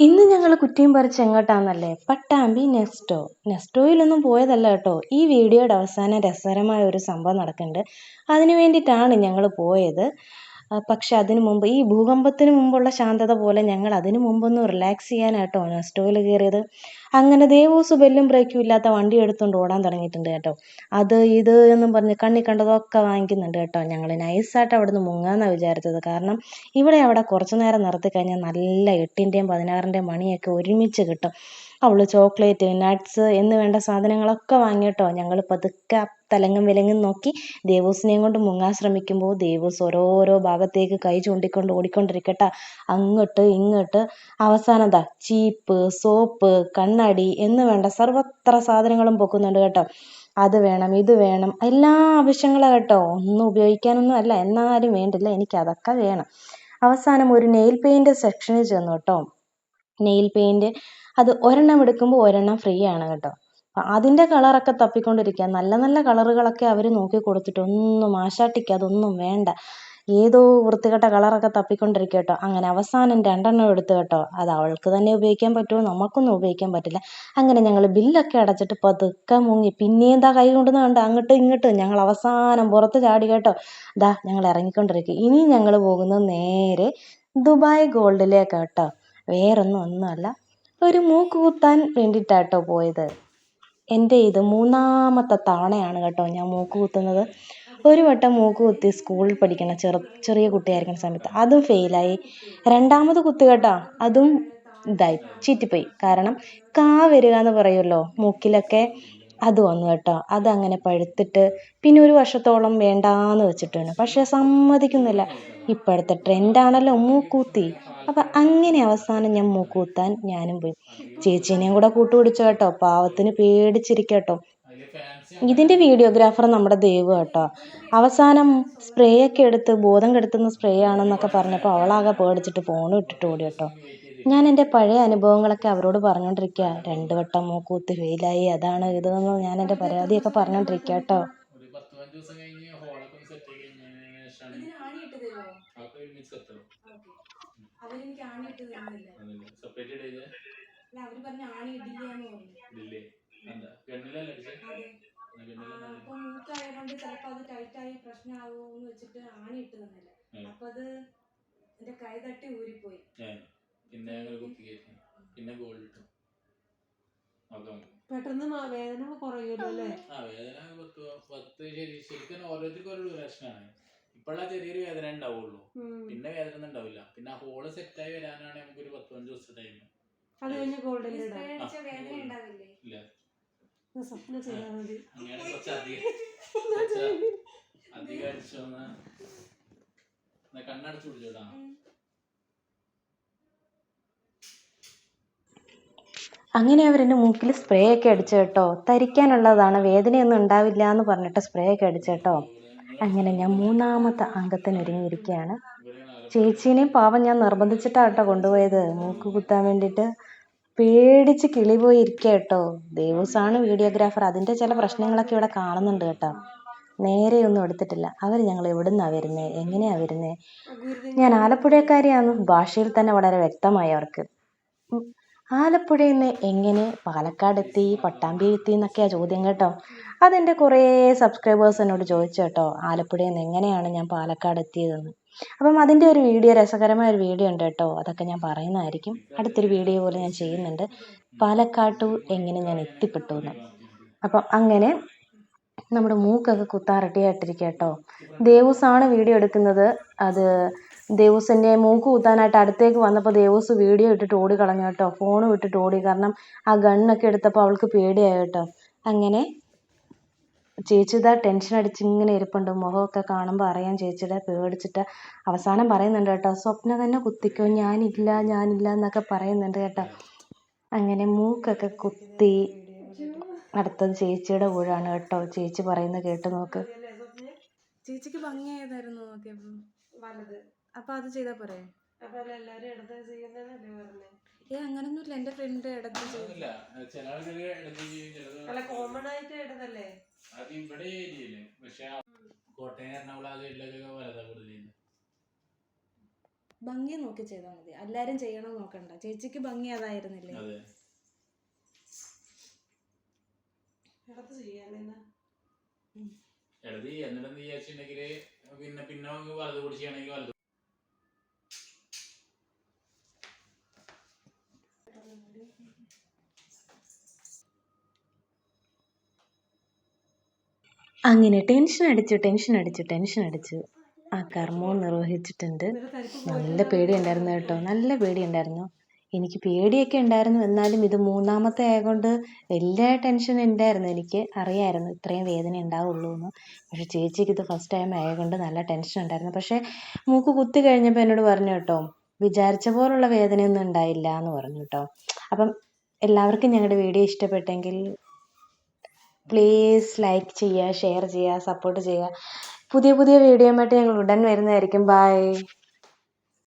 ഇന്ന് ഞങ്ങൾ കുറ്റിയും പറിച്ച് എങ്ങോട്ടാന്നല്ലേ? പട്ടാമ്പി നെസ്റ്റോ. നെസ്റ്റോയിലൊന്നും പോയതല്ല കേട്ടോ. ഈ വീഡിയോയുടെ അവസാനം രസകരമായ ഒരു സംഭവം നടക്കുന്നുണ്ട്. അതിനു വേണ്ടിയിട്ടാണ് ഞങ്ങൾ പോയത്. പക്ഷെ അതിനു മുമ്പ് ഈ ഭൂകമ്പത്തിന് മുമ്പുള്ള ശാന്തത പോലെ ഞങ്ങൾ അതിനു മുമ്പൊന്ന് റിലാക്സ് ചെയ്യാനാട്ടോ നെസ്റ്റോയിൽ കയറിയത്. അങ്ങനെ ദേവൂസ് ബെല്ലും ബ്രേക്കും ഇല്ലാത്ത വണ്ടി എടുത്തുകൊണ്ട് ഓടാൻ തുടങ്ങിയിട്ടുണ്ട് കേട്ടോ. അത് ഇത് എന്നും പറഞ്ഞ് കണ്ണി കണ്ടതൊക്കെ വാങ്ങിക്കുന്നുണ്ട് കേട്ടോ. ഞങ്ങൾ നൈസായിട്ട് അവിടുന്ന് മുങ്ങാന്നാണ് വിചാരിച്ചത്. കാരണം ഇവിടെ അവിടെ കുറച്ച് നേരം നിർത്തി കഴിഞ്ഞാൽ നല്ല എട്ടിന്റെയും പതിനാറിന്റെയും മണിയൊക്കെ ഒരുമിച്ച് കിട്ടും. അവൾ ചോക്ലേറ്റ് നട്ട്സ് എന്ന് വേണ്ട സാധനങ്ങളൊക്കെ വാങ്ങിയിട്ടോ ഞങ്ങൾ പതുക്കെ തലങ്ങും വിലങ്ങും നോക്കി ദേവൂസിനെയും കൊണ്ട് മുങ്ങാൻ ശ്രമിക്കുമ്പോൾ ദേവൂസ് ഓരോരോ ഭാഗത്തേക്ക് കൈ ചൂണ്ടിക്കൊണ്ട് ഓടിക്കൊണ്ടിരിക്കട്ടെ. അങ്ങോട്ട് ഇങ്ങോട്ട് അവസാനം ദാ ചീപ്പ് സോപ്പ് കണ്ണാടി എന്ന് വേണ്ട സർവത്ര സാധനങ്ങളും പൊക്കുന്നുണ്ട് കേട്ടോ. അത് വേണം ഇത് വേണം എല്ലാ ആവശ്യങ്ങളും കേട്ടോ. ഒന്നും ഉപയോഗിക്കാനൊന്നും അല്ല എന്നാലും വേണ്ടില്ല എനിക്ക് അതൊക്കെ വേണം. അവസാനം ഒരു നെയിൽ പെയിന്റ് സെക്ഷനിൽ ചെന്നു കേട്ടോ. നെയിൽ പെയിന്റ് അത് ഒരെണ്ണം എടുക്കുമ്പോൾ ഒരെണ്ണം ഫ്രീ ആണ് കേട്ടോ. അതിന്റെ കളറൊക്കെ തപ്പിക്കൊണ്ടിരിക്കുക നല്ല നല്ല കളറുകളൊക്കെ അവർ നോക്കി കൊടുത്തിട്ട് ഒന്നും ആശാട്ടിക്ക് അതൊന്നും വേണ്ട. ഏതോ വൃത്തികെട്ട കളറൊക്കെ തപ്പിക്കൊണ്ടിരിക്കുക കേട്ടോ. അങ്ങനെ അവസാനം രണ്ടെണ്ണം എടുത്തു കേട്ടോ. അത് അവൾക്ക് തന്നെ ഉപയോഗിക്കാൻ പറ്റുമോ? നമുക്കൊന്നും ഉപയോഗിക്കാൻ പറ്റില്ല. അങ്ങനെ ഞങ്ങൾ ബില്ലൊക്കെ അടച്ചിട്ട് പതുക്കെ മുങ്ങി. പിന്നെയും ദാ കൈ കൊണ്ടുവന്ന് കണ്ട? അങ്ങോട്ടും ഇങ്ങോട്ടും ഞങ്ങൾ അവസാനം പുറത്ത് ചാടി കേട്ടോ. ദാ ഞങ്ങൾ ഇറങ്ങിക്കൊണ്ടിരിക്കും ഇനി ഞങ്ങൾ പോകുന്നത് നേരെ ദുബായ് ഗോൾഡിലേക്ക് കേട്ടോ. വേറൊന്നും ഒന്നുമല്ല. ഒരു മൂക്ക് കുത്താൻ വേണ്ടിയിട്ടാട്ടോ പോയത്. എന്റെ ഇത് മൂന്നാമത്തെ തവണയാണ് കേട്ടോ ഞാൻ മൂക്ക് കുത്തുന്നത്. ഒരു വട്ടം മൂക്ക് കുത്തി സ്കൂളിൽ പഠിക്കണ ചെറു ചെറിയ കുട്ടിയായിരിക്കുന്ന സമയത്ത് അതും ഫെയിലായി രണ്ടാമത് കുത്തി കേട്ടോ അതും ഇതായി ചീറ്റിപ്പോയി. കാരണം കാ വരിക എന്ന് പറയുമല്ലോ മൂക്കിലൊക്കെ അത് വന്നു കേട്ടോ. അതങ്ങനെ പഴുത്തിട്ട് പിന്നെ ഒരു വർഷത്തോളം വേണ്ടാന്ന് വെച്ചിട്ടാണ്. പക്ഷെ സമ്മതിക്കുന്നില്ല. ഇപ്പോഴത്തെ ട്രെൻഡാണല്ലോ മൂക്കൂത്തി. അപ്പം അങ്ങനെ അവസാനം ഞാൻ മൂക്കൂത്താൻ ഞാനും പോയി. ചേച്ചീനെയും കൂടെ കൂട്ടുപിടിച്ചു കേട്ടോ. പാവത്തിന് പേടിച്ചിരിക്കട്ടോ. ഇതിന്റെ വീഡിയോഗ്രാഫർ നമ്മുടെ ദൈവം കേട്ടോ. അവസാനം സ്പ്രേ ഒക്കെ എടുത്ത് ബോധം കെടുത്തുന്ന സ്പ്രേ ആണെന്നൊക്കെ പറഞ്ഞപ്പോൾ അവളാകെ പേടിച്ചിട്ട് ഫോൺ ഇട്ടിട്ട് ഓടി കേട്ടോ. ഞാൻ എന്റെ പഴയ അനുഭവങ്ങളൊക്കെ അവരോട് പറഞ്ഞുകൊണ്ടിരിക്കുക രണ്ട് വട്ടം മൂക്കൂത്ത് ഫെയിലായി അതാണ് ഇതെന്ന് ഞാൻ എന്റെ പരാതിയൊക്കെ പറഞ്ഞുകൊണ്ടിരിക്കുക കേട്ടോ. അവർ പറഞ്ഞ ആണി ഇടില്ല എന്ന് പറഞ്ഞു അപ്പൊ മൂക്കായതുകൊണ്ട് ചിലപ്പോ അത് ടൈറ്റായി പ്രശ്നമാകുമെന്ന് വെച്ചിട്ട് ആണി ഇട്ട് തന്നില്ല അപ്പോ അത് എന്റെ കൈ തട്ടി ഊരിപ്പോയി. പിന്നെ പിന്നെ ഗോൾഡ് ഇട്ടു. പെട്ടെന്ന് വേദന കുറയുമല്ലോ അല്ലേ? ആ വേദന പത്ത് ശരി ശരിക്കും ഓരോരുത്തർക്കും ഓരോ പ്രശ്നമാണ് ഇപ്പോഴാ ചെറിയൊരു വേദന ഉണ്ടാവുള്ളൂ. ഉം. പിന്നെ വേദന ഒന്നും ഉണ്ടാവില്ല. പിന്നെ ആ ഹോൾ സെറ്റായി വരാനാണ് നമുക്ക് ഒരു പത്ത് പതിനഞ്ച് ദിവസത്തെ ടൈം അത് കഴിഞ്ഞ് ഗോൾഡ് സ്പ്രേ വേദന ഉണ്ടാവില്ലേ? ഇല്ല. സ്വപ്നം ചെയ്താൽ മതി. കണ്ണടച്ചു പിടിച്ചോടാ. അങ്ങനെ അവരെന്റെ മൂക്കിൽ സ്പ്രേ ഒക്കെ അടിച്ചു കേട്ടോ. തരിക്കാനുള്ളതാണ് വേദനയൊന്നും ഉണ്ടാവില്ല എന്ന് പറഞ്ഞിട്ട് സ്പ്രേ ഒക്കെ അടിച്ചു കേട്ടോ. അങ്ങനെ ഞാൻ മൂന്നാമത്തെ അംഗത്തിന് ഒരുങ്ങിയിരിക്കുകയാണ്. ചേച്ചീനെയും പാവം ഞാൻ നിർബന്ധിച്ചിട്ടാണ് കേട്ടോ കൊണ്ടുപോയത്. മൂക്ക് കുത്താൻ വേണ്ടിയിട്ട്. പേടിച്ച് കിളി പോയി ഇരിക്കുക കേട്ടോ ദേവൂസാണ് വീഡിയോഗ്രാഫർ. അതിന്റെ ചില പ്രശ്നങ്ങളൊക്കെ ഇവിടെ കാണുന്നുണ്ട് കേട്ടോ. നേരെയൊന്നും എടുത്തിട്ടില്ല. അവർ ഞങ്ങൾ എവിടുന്നാണ് വരുന്നേ? എങ്ങനെയാ വരുന്നേ? ഞാൻ ആലപ്പുഴക്കാരിയാണ് ഭാഷയിൽ തന്നെ വളരെ വ്യക്തമായി അവർക്ക്. ആലപ്പുഴയിൽ നിന്ന് എങ്ങനെ പാലക്കാട് എത്തി പട്ടാമ്പി എത്തി എന്നൊക്കെയാ ചോദ്യം കേട്ടോ. അതെന്റെ കുറേ സബ്സ്ക്രൈബേഴ്സ് എന്നോട് ചോദിച്ചു കേട്ടോ ആലപ്പുഴയിൽ നിന്ന് എങ്ങനെയാണ് ഞാൻ പാലക്കാട് എത്തിയതെന്ന് അപ്പം അതിന്റെ ഒരു വീഡിയോ രസകരമായ ഒരു വീഡിയോ ഉണ്ട് കേട്ടോ അതൊക്കെ ഞാൻ പറയുന്നതായിരിക്കും. അടുത്തൊരു വീഡിയോ പോലെ ഞാൻ ചെയ്യുന്നുണ്ട്. പാലക്കാട്ടു എങ്ങനെ ഞാൻ എത്തിപ്പെട്ടു എന്ന് അപ്പം അങ്ങനെ നമ്മുടെ മൂക്കൊക്കെ കുത്താൻ റെഡി ആയിട്ടിരിക്കുക കേട്ടോ. ദേവൂസാണ് വീഡിയോ എടുക്കുന്നത്. അത് ദേവൂസിന്റെ മൂക്ക് കുത്താനായിട്ട് അടുത്തേക്ക് വന്നപ്പോൾ ദേവൂസ് വീഡിയോ ഇട്ടിട്ട് ഓടി കളഞ്ഞു കേട്ടോ ഫോൺ വിട്ടിട്ട് ഓടി. കാരണം ആ ഗണ്ണൊക്കെ എടുത്തപ്പോൾ അവൾക്ക് പേടിയായി കേട്ടോ. അങ്ങനെ ചേച്ചിതാ ടെൻഷൻ അടിച്ച് ഇങ്ങനെ ഇരിപ്പുണ്ട്. മുഖമൊക്കെ കാണുമ്പോൾ അറിയാം ചേച്ചിയുടെ പേടിച്ചിട്ട്. അവസാനം പറയുന്നുണ്ട് കേട്ടോ സ്വപ്ന തന്നെ കുത്തിക്കോ. ഞാനില്ല ഞാനില്ല എന്നൊക്കെ പറയുന്നുണ്ട് കേട്ടോ. അങ്ങനെ മൂക്കൊക്കെ കുത്തി അടുത്തത് ചേച്ചിയുടെ ഊഴാണ് കേട്ടോ. ചേച്ചി പറയുന്നത് കേട്ട് നോക്ക്. ചേച്ചിക്ക് ഭംഗിയായതായിരുന്നു നോക്കിയപ്പോ. വലത്. അപ്പൊ അത് ചെയ്താ പോരെ? അപ്പൊ എല്ലാരും ഇടത് ചെയ്യുന്നതല്ലേ പറഞ്ഞേ? ഏ എന്റെ ഫ്രണ്ട് ചെയ്തു ഇല്ല ചില ആൾക്കാർ ഇടത് ചിലത് അല്ല കോമൺ ആയിട്ട് ഇടതല്ലേ? അത് ഇവിടെ ഏരിയയിൽ. പക്ഷെ കോട്ടയം എറണാകുളം ആ സൈഡിലൊക്കെ വലതാ കൂടുതൽ ചെയ്യുന്നത് ഭംഗി നോക്കി ചെയ്താൽ മതി. എല്ലാരും ചെയ്യണം നോക്കണ്ട. ചേച്ചിക്ക് ഭംഗി അതായിരുന്നില്ലേ? അതെ. ഇടത് ചെയ്യാനെന്നാ എന്നിട്ട് വിചാരിച്ചിട്ടുണ്ടെങ്കിൽ പിന്നെ പിന്നെ വലത് കൂടി ചെയ്യണമെങ്കിൽ വലത് അങ്ങനെ ടെൻഷൻ അടിച്ചു ടെൻഷൻ അടിച്ചു ടെൻഷൻ അടിച്ചു. ആ കർമ്മവും നിർവഹിച്ചിട്ടുണ്ട്. നല്ല പേടി ഉണ്ടായിരുന്നു കേട്ടോ നല്ല പേടി ഉണ്ടായിരുന്നു എനിക്ക് പേടിയൊക്കെ ഉണ്ടായിരുന്നു. എന്നാലും ഇത് മൂന്നാമത്തെ ആയതുകൊണ്ട് വലിയ ടെൻഷൻ ഉണ്ടായിരുന്നു എനിക്ക്. അറിയായിരുന്നു ഇത്രയും വേദന ഉണ്ടാവുള്ളൂ എന്ന്. പക്ഷേ ചേച്ചിക്ക് ഇത് ഫസ്റ്റ് ടൈം ആയതുകൊണ്ട് നല്ല ടെൻഷൻ ഉണ്ടായിരുന്നു. പക്ഷേ മൂക്ക് കുത്തി കഴിഞ്ഞപ്പോൾ എന്നോട് പറഞ്ഞു കേട്ടോ വിചാരിച്ച പോലുള്ള വേദനയൊന്നും ഉണ്ടായില്ല എന്ന് പറഞ്ഞു കേട്ടോ. അപ്പം എല്ലാവർക്കും ഞങ്ങളുടെ വീഡിയോ ഇഷ്ടപ്പെട്ടെങ്കിൽ പ്ലീസ് ലൈക്ക് ചെയ്യുക ഷെയർ ചെയ്യുക സപ്പോർട്ട് ചെയ്യുക. പുതിയ പുതിയ വീഡിയോയുമായിട്ട് ഞങ്ങൾ ഉടൻ വരുന്നതായിരിക്കും. ബൈ